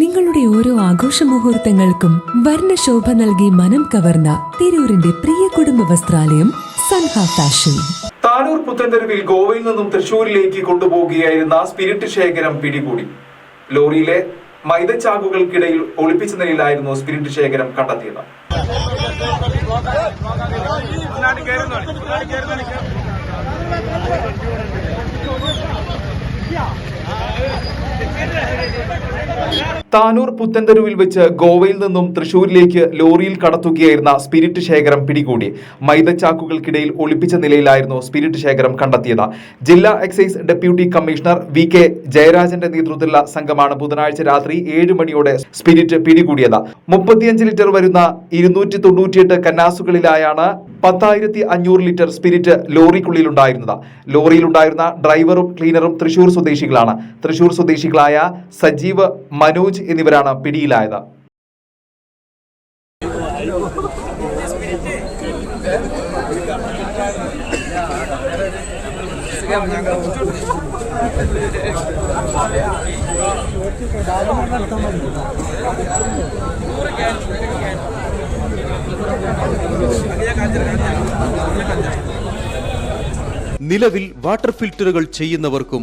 നിങ്ങളുടെ ഓരോ ആഘോഷ മുഹൂർത്തങ്ങൾക്കും വർണശോഭ നൽകി മനം കവർന്ന തിരൂരിന്റെ പ്രിയ കുടുംബ വസ്ത്രാലയം സൻഹ ഫാഷൻ. താനൂർ പുത്തൻതെരുവിൽ ഗോവയിൽ നിന്നും തൃശൂരിലേക്ക് കൊണ്ടുപോകുകയായിരുന്ന സ്പിരിറ്റ് ശേഖരം പിടികൂടി. ലോറിയിലെ മൈദച്ചാകുകൾക്കിടയിൽ ഒളിപ്പിച്ച നിലയിലായിരുന്നു സ്പിരിറ്റ് ശേഖരം കണ്ടെത്തിയത്. താനൂർ പുത്തൻതെരുവിൽ വെച്ച് ഗോവയിൽ നിന്നും തൃശൂരിലേക്ക് ലോറിയിൽ കടത്തുകയായിരുന്ന സ്പിരിറ്റ് ശേഖരം പിടികൂടി. മൈദച്ചാക്കുകൾക്കിടയിൽ ഒളിപ്പിച്ച നിലയിലായിരുന്നു സ്പിരിറ്റ് ശേഖരം കണ്ടെത്തിയത്. ജില്ലാ excise deputy commissioner V K ജയരാജന്റെ നേതൃത്വത്തിലുള്ള സംഘമാണ് ബുധനാഴ്ച രാത്രി ഏഴ് മണിയോടെ സ്പിരിറ്റ് പിടികൂടിയത്. മുപ്പത്തിയഞ്ച് ലിറ്റർ വരുന്ന ഇരുന്നൂറ്റി തൊണ്ണൂറ്റിയെട്ട് കന്നാസുകളിലായാണ് പത്തായിരത്തി അഞ്ഞൂറ് ലിറ്റർ സ്പിരിറ്റ് ലോറിക്കുള്ളിലുണ്ടായിരുന്നത്. ലോറിയിലുണ്ടായിരുന്ന ഡ്രൈവറും ക്ലീനറും തൃശൂർ സ്വദേശികളാണ്. തൃശൂർ സ്വദേശികളായ സജീവ് മനോജ് എന്നിവരാണ് പിടിയിലായത്. നിലവിൽ വാട്ടർ ഫിൽറ്ററുകൾ ചെയ്യുന്നവർക്കും